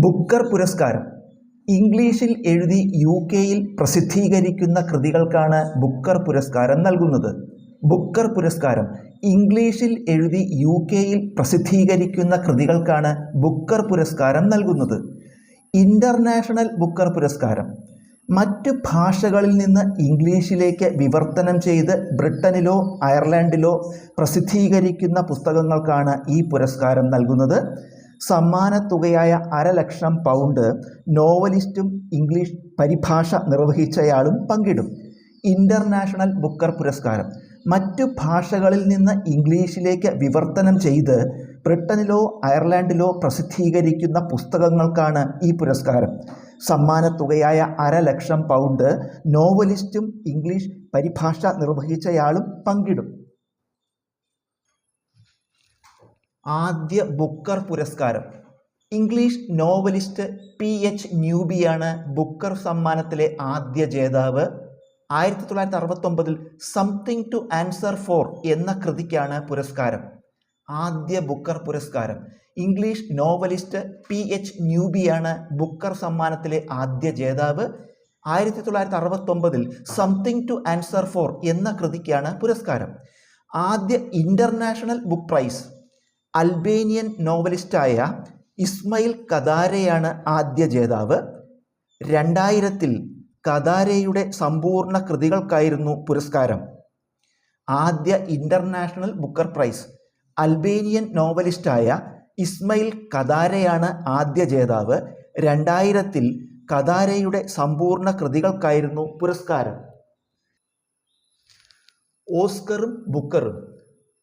Booker പുരസ്കാരം. ഇംഗ്ലീഷിൽ എഴുതി യു കെയിൽ പ്രസിദ്ധീകരിക്കുന്ന കൃതികൾക്കാണ് ബുക്കർ പുരസ്കാരം നൽകുന്നത്. ബുക്കർ പുരസ്കാരം ഇംഗ്ലീഷിൽ എഴുതി യു കെയിൽ പ്രസിദ്ധീകരിക്കുന്ന കൃതികൾക്കാണ് ബുക്കർ പുരസ്കാരം നൽകുന്നത്. ഇന്റർനാഷണൽ ബുക്കർ പുരസ്കാരം. മറ്റ് ഭാഷകളിൽ നിന്ന് ഇംഗ്ലീഷിലേക്ക് വിവർത്തനം ചെയ്ത് ബ്രിട്ടനിലോ അയർലൻഡിലോ പ്രസിദ്ധീകരിക്കുന്ന പുസ്തകങ്ങൾക്കാണ് ഈ പുരസ്കാരം നൽകുന്നത്. സമ്മാനത്തുകയായ അരലക്ഷം പൗണ്ട് നോവലിസ്റ്റും ഇംഗ്ലീഷ് പരിഭാഷ നിർവഹിച്ചയാളും പങ്കിടും. ഇന്റർനാഷണൽ ബുക്കർ പുരസ്കാരം. മറ്റു ഭാഷകളിൽ നിന്ന് ഇംഗ്ലീഷിലേക്ക് വിവർത്തനം ചെയ്ത് ബ്രിട്ടനിലോ അയർലൻഡിലോ പ്രസിദ്ധീകരിക്കുന്ന പുസ്തകങ്ങൾക്കാണ് ഈ പുരസ്കാരം. സമ്മാനത്തുകയായ അരലക്ഷം പൗണ്ട് നോവലിസ്റ്റും ഇംഗ്ലീഷ് പരിഭാഷ നിർവഹിച്ചയാളും പങ്കിടും. ആദ്യ ബുക്കർ പുരസ്കാരം. ഇംഗ്ലീഷ് നോവലിസ്റ്റ് പി എച്ച് ന്യൂബിയാണ് ബുക്കർ സമ്മാനത്തിലെ ആദ്യ ജേതാവ്. ആയിരത്തി തൊള്ളായിരത്തി അറുപത്തൊമ്പതിൽ സംതിങ് ടു ആൻസർ ഫോർ എന്ന കൃതിക്കാണ് പുരസ്കാരം. ആദ്യ ബുക്കർ പുരസ്കാരം. ഇംഗ്ലീഷ് നോവലിസ്റ്റ് പി എച്ച് ന്യൂബിയാണ് ബുക്കർ സമ്മാനത്തിലെ ആദ്യ ജേതാവ്. ആയിരത്തി തൊള്ളായിരത്തി അറുപത്തൊമ്പതിൽ സംതിങ് ടു ആൻസർ ഫോർ എന്ന കൃതിക്കാണ് പുരസ്കാരം. ആദ്യ ഇന്റർനാഷണൽ ബുക്ക് പ്രൈസ് അൽബേനിയൻ നോവലിസ്റ്റായ ഇസ്മയിൽ കദാരയാണ് ആദ്യ ജേതാവ്. രണ്ടായിരത്തിൽ കദാരയുടെ സമ്പൂർണ കൃതികൾക്കായിരുന്നു പുരസ്കാരം. ആദ്യ ഇന്റർനാഷണൽ ബുക്കർ പ്രൈസ്. അൽബേനിയൻ നോവലിസ്റ്റായ ഇസ്മയിൽ കദാരയാണ് ആദ്യ ജേതാവ്. രണ്ടായിരത്തിൽ കദാരയുടെ സമ്പൂർണ കൃതികൾക്കായിരുന്നു പുരസ്കാരം. ഓസ്കറും ബുക്കറും.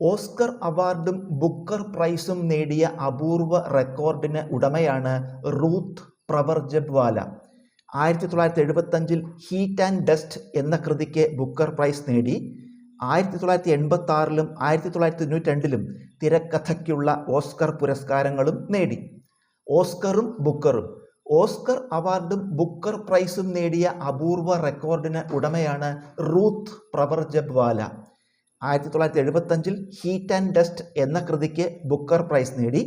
ഓസ്കർ അവാർഡും ബുക്കർ പ്രൈസും നേടിയ അപൂർവ റെക്കോർഡിന് ഉടമയാണ് റൂത്ത് പ്രവർജബ്വാല. ആയിരത്തി തൊള്ളായിരത്തി എഴുപത്തഞ്ചിൽ ഹീറ്റ് ആൻഡ് ഡസ്റ്റ് എന്ന കൃതിക്ക് ബുക്കർ പ്രൈസ് നേടി. ആയിരത്തി തൊള്ളായിരത്തി എൺപത്തി ആറിലും ആയിരത്തി തൊള്ളായിരത്തി തൊണ്ണൂറ്റി രണ്ടിലും തിരക്കഥയ്ക്കുള്ള ഓസ്കർ പുരസ്കാരങ്ങളും നേടി. ഓസ്കറും ബുക്കറും. ഓസ്കർ അവാർഡും ബുക്കർ പ്രൈസും നേടിയ അപൂർവ റെക്കോർഡിന് ഉടമയാണ് റൂത്ത് പ്രവർജബ്വാല. ആയിരത്തി തൊള്ളായിരത്തി എഴുപത്തഞ്ചിൽ ഹീറ്റ് ആൻഡ് ഡസ്റ്റ് എന്ന കൃതിക്ക് ബുക്കർ പ്രൈസ് നേടി.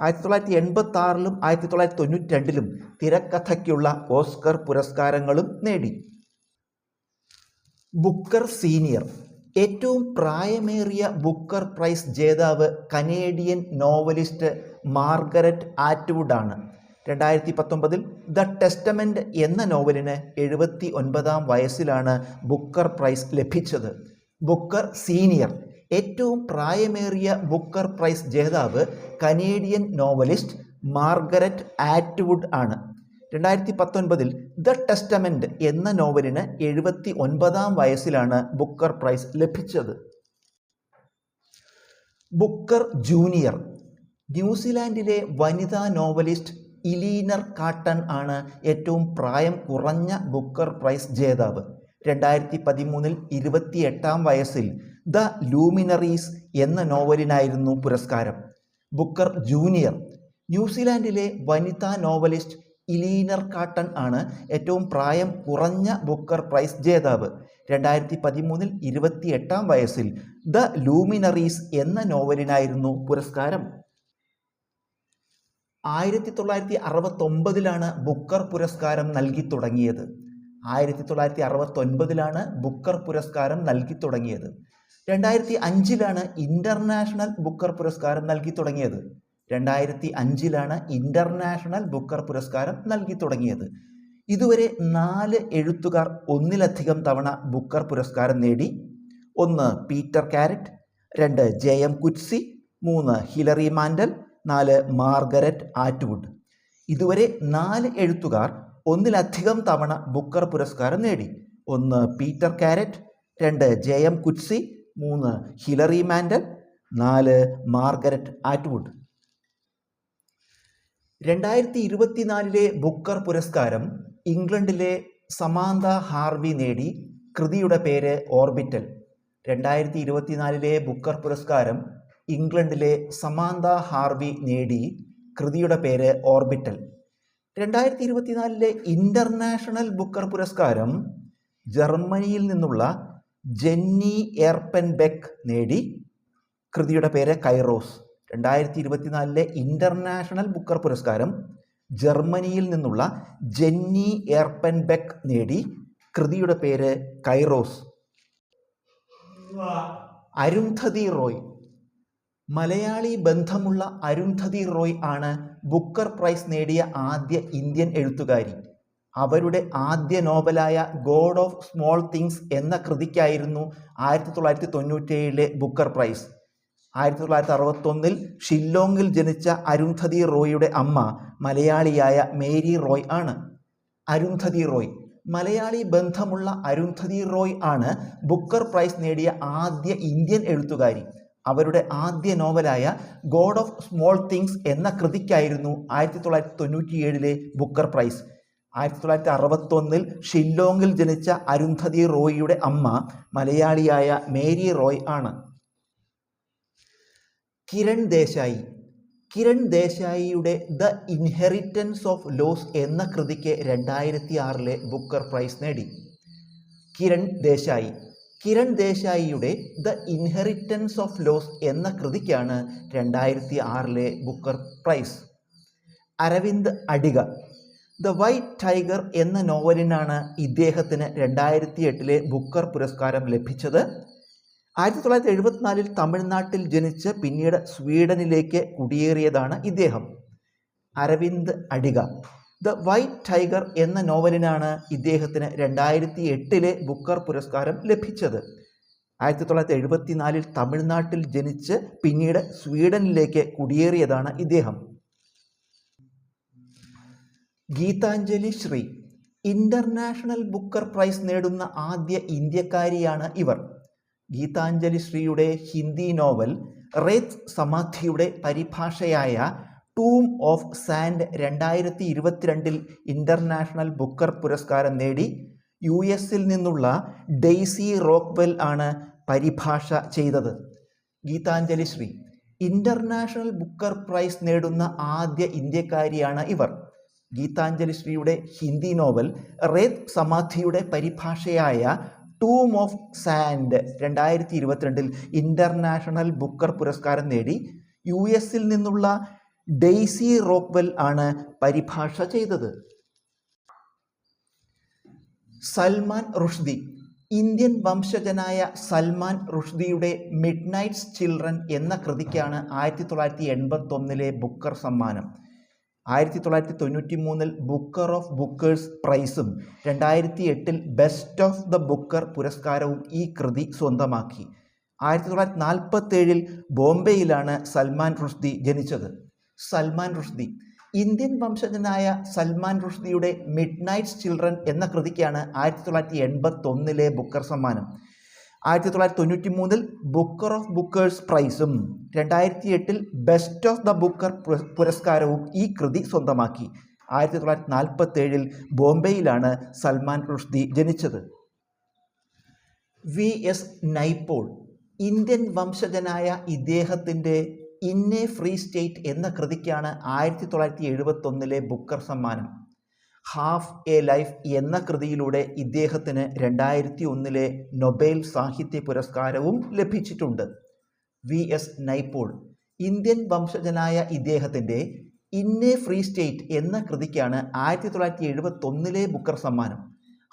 ആയിരത്തി തൊള്ളായിരത്തി എൺപത്തി ആറിലും ആയിരത്തി തൊള്ളായിരത്തി തൊണ്ണൂറ്റി രണ്ടിലും തിരക്കഥയ്ക്കുള്ള ഓസ്കർ പുരസ്കാരങ്ങളും നേടി. ബുക്കർ സീനിയർ ഏറ്റവും പ്രായമേറിയ ബുക്കർ പ്രൈസ് ജേതാവ് കനേഡിയൻ നോവലിസ്റ്റ് മാർഗരറ്റ് ആറ്റ്വുഡ് ആണ് രണ്ടായിരത്തി പത്തൊമ്പതിൽ ദ ടെസ്റ്റമെന്റ് എന്ന നോവലിന് എഴുപത്തി ഒൻപതാം വയസ്സിലാണ് ബുക്കർ പ്രൈസ് ലഭിച്ചത്. Booker senior. ഏറ്റവും പ്രായമേറിയ ബുക്കർ പ്രൈസ് ജേതാവ് കനേഡിയൻ നോവലിസ്റ്റ് മാർഗരറ്റ് ആറ്റ്വുഡ് ആണ്. രണ്ടായിരത്തി പത്തൊൻപതിൽ ദ ടെസ്റ്റമെന്റ് എന്ന നോവലിന് എഴുപത്തി ഒൻപതാം വയസ്സിലാണ് ബുക്കർ പ്രൈസ് ലഭിച്ചത്. Booker junior. ന്യൂസിലാൻഡിലെ വനിതാ നോവലിസ്റ്റ് ഇലീനർ കാട്ടൺ ആണ് ഏറ്റവും പ്രായം കുറഞ്ഞ ബുക്കർ പ്രൈസ് ജേതാവ്. രണ്ടായിരത്തി പതിമൂന്നിൽ ഇരുപത്തിയെട്ടാം വയസ്സിൽ ദ ലൂമിനറീസ് എന്ന നോവലിനായിരുന്നു പുരസ്കാരം. ബുക്കർ ജൂനിയർ ന്യൂസിലാൻഡിലെ വനിതാ നോവലിസ്റ്റ് ഇലീനർ കാട്ടൺ ആണ് ഏറ്റവും പ്രായം കുറഞ്ഞ ബുക്കർ പ്രൈസ് ജേതാവ്. രണ്ടായിരത്തി പതിമൂന്നിൽ ഇരുപത്തിയെട്ടാം വയസ്സിൽ ദ ലൂമിനറീസ് എന്ന നോവലിനായിരുന്നു പുരസ്കാരം. ആയിരത്തി തൊള്ളായിരത്തി അറുപത്തൊമ്പതിലാണ് ബുക്കർ പുരസ്കാരം നൽകി തുടങ്ങിയത്. ആയിരത്തി തൊള്ളായിരത്തി അറുപത്തൊൻപതിലാണ് ബുക്കർ പുരസ്കാരം നൽകി തുടങ്ങിയത്. രണ്ടായിരത്തി അഞ്ചിലാണ് ഇന്റർനാഷണൽ ബുക്കർ പുരസ്കാരം നൽകി തുടങ്ങിയത്. രണ്ടായിരത്തി അഞ്ചിലാണ് ഇന്റർനാഷണൽ ബുക്കർ പുരസ്കാരം നൽകി തുടങ്ങിയത്. ഇതുവരെ നാല് എഴുത്തുകാർ ഒന്നിലധികം തവണ ബുക്കർ പുരസ്കാരം നേടി. ഒന്ന് പീറ്റർ കാരറ്റ് രണ്ട് ജെ എം കുറ്റ്സി മൂന്ന് ഹിലറി മാൻഡൽ നാല് മാർഗരറ്റ് ആറ്റ്വുഡ്. ഇതുവരെ നാല് എഴുത്തുകാർ ഒന്നിലധികം തവണ ബുക്കർ പുരസ്കാരം നേടി. ഒന്ന് പീറ്റർ കാരറ്റ് രണ്ട് ജെ എം കുറ്റ്സി മൂന്ന് ഹിലറി മാൻഡൽ നാല് മാർഗരറ്റ് ആറ്റ്വുഡ്. രണ്ടായിരത്തി ഇരുപത്തിനാലിലെ ബുക്കർ പുരസ്കാരം ഇംഗ്ലണ്ടിലെ സമാന്ത ഹാർവി നേടി. കൃതിയുടെ പേര് ഓർബിറ്റൽ. രണ്ടായിരത്തി ഇരുപത്തിനാലിലെ ബുക്കർ പുരസ്കാരം ഇംഗ്ലണ്ടിലെ സമാന്ത ഹാർവി നേടി. കൃതിയുടെ പേര് ഓർബിറ്റൽ. രണ്ടായിരത്തി ഇരുപത്തിനാലിലെ ഇന്റർനാഷണൽ ബുക്കർ പുരസ്കാരം ജർമ്മനിയിൽ നിന്നുള്ള ജെന്നി എർപ്പൻ ബെക്ക് നേടി. കൃതിയുടെ പേര് കൈറോസ്. രണ്ടായിരത്തി ഇരുപത്തിനാലിലെ ഇന്റർനാഷണൽ ബുക്കർ പുരസ്കാരം ജർമ്മനിയിൽ നിന്നുള്ള ജെന്നി എർപ്പൻബെക്ക് നേടി. കൃതിയുടെ പേര് കൈറോസ്. അരുന്ധതി റോയ്. മലയാളി ബന്ധമുള്ള അരുന്ധതി റോയ് ആണ് ബുക്കർ പ്രൈസ് നേടിയ ആദ്യ ഇന്ത്യൻ എഴുത്തുകാരി. അവരുടെ ആദ്യ നോവലായ ഗോഡ് ഓഫ് സ്മോൾ തിങ്സ് എന്ന കൃതിക്കായിരുന്നു ആയിരത്തി തൊള്ളായിരത്തി തൊണ്ണൂറ്റേഴിലെ ബുക്കർ പ്രൈസ്. ആയിരത്തി തൊള്ളായിരത്തി അറുപത്തൊന്നിൽ ഷില്ലോങ്ങിൽ ജനിച്ച അരുന്ധതി റോയിയുടെ അമ്മ മലയാളിയായ മേരി റോയ് ആണ്. അരുന്ധതി റോയ്. മലയാളി ബന്ധമുള്ള അരുന്ധതി റോയ് ആണ് ബുക്കർ പ്രൈസ് നേടിയ ആദ്യ ഇന്ത്യൻ എഴുത്തുകാരി. അവരുടെ ആദ്യ നോവലായ ഗോഡ് ഓഫ് സ്മോൾ തിങ്സ് എന്ന കൃതിക്കായിരുന്നു ആയിരത്തി തൊള്ളായിരത്തി തൊണ്ണൂറ്റിയേഴിലെ ബുക്കർ പ്രൈസ്. ആയിരത്തി തൊള്ളായിരത്തി അറുപത്തൊന്നിൽ ഷില്ലോങ്ങിൽ ജനിച്ച അരുന്ധതി റോയിയുടെ അമ്മ മലയാളിയായ മേരി റോയ് ആണ്. കിരൺ ദേശായി. കിരൺ ദേശായിയുടെ ദ ഇൻഹെറിറ്റൻസ് ഓഫ് ലോസ് എന്ന കൃതിക്ക് രണ്ടായിരത്തി ആറിലെ ബുക്കർ പ്രൈസ് നേടി. കിരൺ ദേശായി. കിരൺ ദേശായിയുടെ ദ ഇൻഹെറിറ്റൻസ് ഓഫ് ലോസ് എന്ന കൃതിക്കാണ് രണ്ടായിരത്തി ആറിലെ Booker prize. Aravind Adiga the white tiger എന്ന നോവലിനാണ് ഇദ്ദേഹത്തിന് രണ്ടായിരത്തി എട്ടിലെ ബുക്കർ പുരസ്കാരം ലഭിച്ചത്. ആയിരത്തി തൊള്ളായിരത്തി എഴുപത്തിനാലിൽ തമിഴ്നാട്ടിൽ ജനിച്ച് പിന്നീട് സ്വീഡനിലേക്ക് കുടിയേറിയതാണ് ഇദ്ദേഹം. Aravind Adiga the white tiger എന്ന നോവലിനാണ് ഇദ്ദേഹത്തിന് രണ്ടായിരത്തി എട്ടിലെ ബുക്കർ പുരസ്കാരം ലഭിച്ചത്. ആയിരത്തി തൊള്ളായിരത്തി എഴുപത്തി നാലിൽ തമിഴ്നാട്ടിൽ ജനിച്ച് പിന്നീട് സ്വീഡനിലേക്ക് കുടിയേറിയതാണ് ഇദ്ദേഹം. Geetanjali Shree international Booker prize നേടുന്ന ആദ്യ ഇന്ത്യക്കാരിയാണ് ഇവർ. ഗീതാഞ്ജലി ശ്രീയുടെ ഹിന്ദി നോവൽ റേത്ത് സമാധിയുടെ പരിഭാഷയായ ടൂം ഓഫ് സാൻഡ് രണ്ടായിരത്തി ഇരുപത്തിരണ്ടിൽ ഇന്റർനാഷണൽ ബുക്കർ പുരസ്കാരം നേടി യു എസിൽ നിന്നുള്ള ഡെയ്സി റോക്ക്വെൽ ആണ് പരിഭാഷ ചെയ്തത്. Geetanjali Shree international Booker prize നേടുന്ന ആദ്യ ഇന്ത്യക്കാരിയാണ് ഇവർ. ഗീതാഞ്ജലി ശ്രീയുടെ ഹിന്ദി നോവൽ റേത് സമാധിയുടെ പരിഭാഷയായ ടൂം ഓഫ് സാൻഡ് രണ്ടായിരത്തി ഇരുപത്തിരണ്ടിൽ ഇന്റർനാഷണൽ ബുക്കർ പുരസ്കാരം നേടി യു എസിൽ നിന്നുള്ള ഡെയ്സി റോക്ക്വെൽ ആണ് പരിഭാഷ ചെയ്തത്. സൽമാൻ റുഷ്ദി ഇന്ത്യൻ വംശജനായ സൽമാൻ റുഷ്ദിയുടെ മിഡ് നൈറ്റ്സ് ചിൽഡ്രൻ എന്ന കൃതിക്കാണ് ആയിരത്തി തൊള്ളായിരത്തി എൺപത്തൊന്നിലെ ബുക്കർ സമ്മാനം. ആയിരത്തി തൊള്ളായിരത്തി തൊണ്ണൂറ്റി മൂന്നിൽ ബുക്കർ ഓഫ് ബുക്കേഴ്സ് പ്രൈസും രണ്ടായിരത്തി എട്ടിൽ ബെസ്റ്റ് ഓഫ് ദ ബുക്കർ പുരസ്കാരവും ഈ കൃതി സ്വന്തമാക്കി. ആയിരത്തി തൊള്ളായിരത്തി നാൽപ്പത്തേഴിൽ ബോംബെയിലാണ് സൽമാൻ റുഷ്ദി ജനിച്ചത്. സൽമാൻ റുഷ്ദി. ഇന്ത്യൻ വംശജനായ സൽമാൻ റുഷ്ദിയുടെ മിഡ് നൈറ്റ്സ് ചിൽഡ്രൻ എന്ന കൃതിക്കാണ് ആയിരത്തി തൊള്ളായിരത്തി എൺപത്തൊന്നിലെ ബുക്കർ സമ്മാനം. ആയിരത്തി തൊള്ളായിരത്തി തൊണ്ണൂറ്റി മൂന്നിൽ ബുക്കർ ഓഫ് ബുക്കേഴ്സ് പ്രൈസും രണ്ടായിരത്തി എട്ടിൽ ബെസ്റ്റ് ഓഫ് ദ ബുക്കർ പുരസ്കാരവും ഈ കൃതി സ്വന്തമാക്കി. ആയിരത്തി തൊള്ളായിരത്തി നാൽപ്പത്തേഴിൽ ബോംബെയിലാണ് സൽമാൻ റുഷ്ദി ജനിച്ചത്. വി. എസ്. നൈപ്പോൾ ഇന്ത്യൻ വംശജനായ ഇദ്ദേഹത്തിന്റെ ഇൻ എ ഫ്രീ സ്റ്റേറ്റ് എന്ന കൃതിക്കാണ് ആയിരത്തി തൊള്ളായിരത്തി എഴുപത്തൊന്നിലെ ബുക്കർ സമ്മാനം. ഹാഫ് എ ലൈഫ് എന്ന കൃതിയിലൂടെ ഇദ്ദേഹത്തിന് രണ്ടായിരത്തി ഒന്നിലെ നൊബേൽ സാഹിത്യ പുരസ്കാരവും ലഭിച്ചിട്ടുണ്ട്. വി എസ് നൈപ്പോൾ ഇന്ത്യൻ വംശജനായ ഇദ്ദേഹത്തിന്റെ ഇൻ എ ഫ്രീ സ്റ്റേറ്റ് എന്ന കൃതിക്കാണ് ആയിരത്തി തൊള്ളായിരത്തി എഴുപത്തൊന്നിലെ ബുക്കർ സമ്മാനം.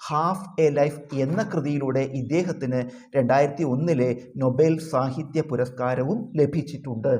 ഹാഫ് എ ലൈഫ് എന്ന കൃതിയിലൂടെ ഇദ്ദേഹത്തിന് രണ്ടായിരത്തി ഒന്നിലെ നൊബേൽ സാഹിത്യ പുരസ്കാരവും ലഭിച്ചിട്ടുണ്ട്.